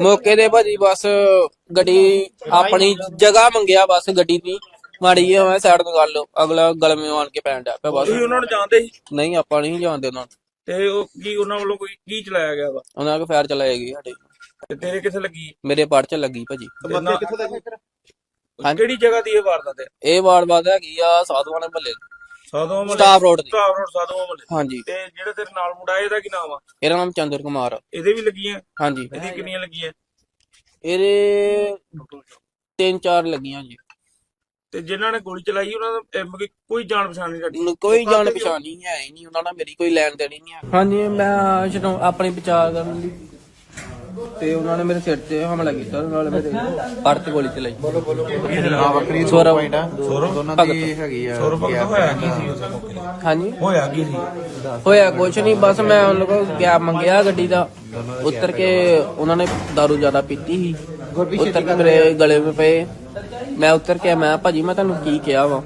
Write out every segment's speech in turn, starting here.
ਮੌਕੇ ਤੇ ਭਾਜੀ ਬਸ ਗੱਡੀ ਆਪਣੀ ਜਗ੍ਹਾ ਮੰਗਿਆ ਬਸ ਗੱਡੀ ਦੀ। ਮਾੜੀ ਜਿਹੀ ਮੈਂ ਸਾਈਡ ਤੋਂ ਕਰ ਲਓ ਅਗਲਾ ਗਲਮੇ ਆਣ ਕੇ ਪੈਣ ਡਿਆ ਪਿਆ ਬਸ। ਤੁਸੀਂ ਉਹਨਾਂ ਨੂੰ ਜਾਣਦੇ ਸੀ? ਨਹੀਂ ਆਪਾਂ ਨਹੀਂ ਜਾਣਦੇ ਉਹਨਾਂ ਨੂੰ। ਤੇ ਉਹ ਕੀ ਉਹਨਾਂ ਵੱਲੋਂ ਕੋਈ ਕੀ ਚਲਾਇਆ ਗਿਆ ਵਾ? ਉਹਨਾਂ ਕੋ ਫਾਇਰ ਚਲਾਏਗੀ ਸਾਡੇ। ਤੇ ਤੇਰੇ ਕਿੱਥੇ ਲੱਗੀ? ਮੇਰੇ ਪੜ ਚ ਲੱਗੀ ਭਾਜੀ। ਤੇ ਨਾ- ਕਿਹੜੀ ਜਗ੍ਹਾ ਦੀ ਇਹ ਵਾਰਦਾਤ ਹੈ? ਇਹ ਵਾਰ ਬਾਦ ਹੈਗੀ ਆ ਸਾਧੂਆਂ ਦੇ ਮਹੱਲੇ ਮਹੱਲੇ ਸਟਾਫ ਰੋਡ ਦੀ। ਸਟਾਫ ਰੋਡ ਸਾਧੂਆਂ ਮਹੱਲੇ। ਹਾਂਜੀ। ਤੇ ਜਿਹੜਾ ਤੇਰੇ ਨਾਲ ਮੁੰਡਾ ਇਹਦਾ ਕੀ ਨਾਮ ਆ? ਇਹਦਾ ਨਾਮ ਚੰਦਰ ਕੁਮਾਰ ਆ। ਇਹਦੇ ਵੀ ਲੱਗੀਆਂ? ਹਾਂਜੀ। ਇਹਦੀ ਕਿੰਨੀਆਂ ਲੱਗੀਆਂ? ਇਹਦੇ ਤਿੰਨ ਚਾਰ ਲੱਗੀਆਂ ਜੀ। ਤੇ ਜਿਨ੍ਹਾਂ ਨੇ ਗੋਲੀ ਚਲਾਈ ਉਹਨਾਂ ਦਾ ਇਹ ਮਤਲਬ ਕਿ ਕੋਈ ਜਾਣ ਪਛਾਣ ਨਹੀਂ ਸਾਡੀ। ਕੋਈ ਜਾਣ ਪਛਾਣ ਨਹੀਂ ਹੈ ਨਹੀਂ। ਉਹਨਾਂ ਨਾਲ ਮੇਰੀ ਕੋਈ ਲੈਣ ਦੇਣ ਹੀ ਨਹੀਂ ਹੈ ਹਾਂਜੀ ਮੈਂ ਜਦੋਂ ਆਪਣੀ ਬਚਾਅ ਕਰਨ ਲਈ ਤੇ ਉਹਨਾਂ ਨੇ ਮੇਰੇ ਸਿਰ ਤੇ ਹਮਲਾ ਕੀਤਾ ਨਾਲ ਮੇਰੇ ਪੜ ਤੇ ਗੋਲੀ ਚਲਾਈ। ਆ ਬੱਕਰੀ ਸੌਰਵ। ਪੁਆਇੰਟ ਆ। ਦੋਨਾਂ ਦੀ ਹੈਗੀ ਆ ਸੌਰਵ ਭਗਤ ਹੋਇਆ ਕੀ ਸੀ ਉਸ ਮੌਕੇ ਤੇ? ਹਾਂਜੀ। ਹੋਇਆ ਕੀ ਸੀ? ਹੋਇਆ ਕੁਛ ਨਹੀਂ ਬਸ ਮੈਂ ਉਹਨਾਂ ਕੋਲ ਗਿਆ ਮੰਗਿਆ ਗੱਡੀ ਦਾ। ਉਤਰ ਕੇ ਉਹਨਾਂ ਨੇ दारू ਜ਼ਿਆਦਾ ਪੀਤੀ ਸੀ। ਉਤਰ ਕੇ ਮੇਰੇ ਗਲੇ 'ਤੇ ਪਏ। ਮੈਂ ਉਤਰ ਕੇ ਮੈਂ ਭਾਜੀ ਮੈਂ ਤੁਹਾਨੂੰ ਕੀ ਕਿਹਾ ਵਾ?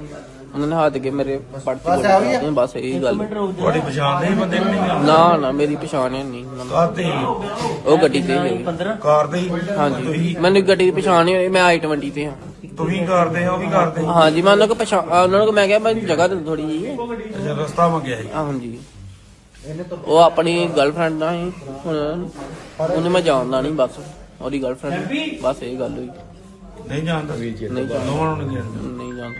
ਉਹਨਾਂ ਨੇ ਹੱਥ ਕੇ ਮੇਰੇ ਪੜ ਤੇ ਗੋਲੀ ਚਲਾਈ ਬਸ ਇਹੀ ਗੱਲ। ਤੁਹਾਡੀ ਪਛਾਣ ਨਹੀਂ ਬੰਦੇ ਨੂੰ ਨਹੀਂ ਨਾ ਨਾ ਮੇਰੀ ਪਛਾਣ ਹੈ ਨਹੀਂ। ਉਹਨਾਂ ਨੂੰ। ਕਾਰ ਤੇ ਉਹ ਗੱਡੀ ਤੇ ਹੀ ਕਾਰ ਦੇ ਹੀ? ਹਾਂਜੀ। ਮੈਨੂੰ ਗੱਡੀ ਦੀ ਪਛਾਣ ਨਹੀਂ ਹੋਈ ਮੈਂ i20 ਤੇ ਹਾਂ। ਤੁਸੀਂ ਕਰਦੇ ਆ ਉਹ ਵੀ ਕਰਦੇ ਹਾਂਜੀ ਮੈਂ ਉਹਨਾਂ ਕੋ ਪਛਾਣ ਉਹਨਾਂ ਨੂੰ ਮੈਂ ਕਿਹਾ ਮੈਨੂੰ ਜਗ੍ਹਾ ਦੇ ਥੋੜੀ ਜੀ ਅੱਛਾ ਰਸਤਾ ਮੰਗਿਆ ਸੀ। ਹਾਂਜੀ। ਉਹ ਆਪਣੀ ਗਰਲਫ੍ਰੈਂਡ ਨਾਲ ਹੀ ਹੁਣ ਉਹਨੂੰ ਮੈਂ ਜਾਣਦਾ ਨਹੀਂ ਬਸ। ਉਹਦੀ ਗਰਲਫ੍ਰੈਂਡ ਬਸ ਇਹ ਗੱਲ ਹੋਈ। ਨਹੀਂ ਜਾਣਦਾ। ਨਹੀਂ ਜਾਣਦਾ। ਦੋਵਾਂ ਨੂੰ ਨਹੀਂ ਜਾਣਦਾ। ਨਹੀਂ ਜਾਣਦਾ।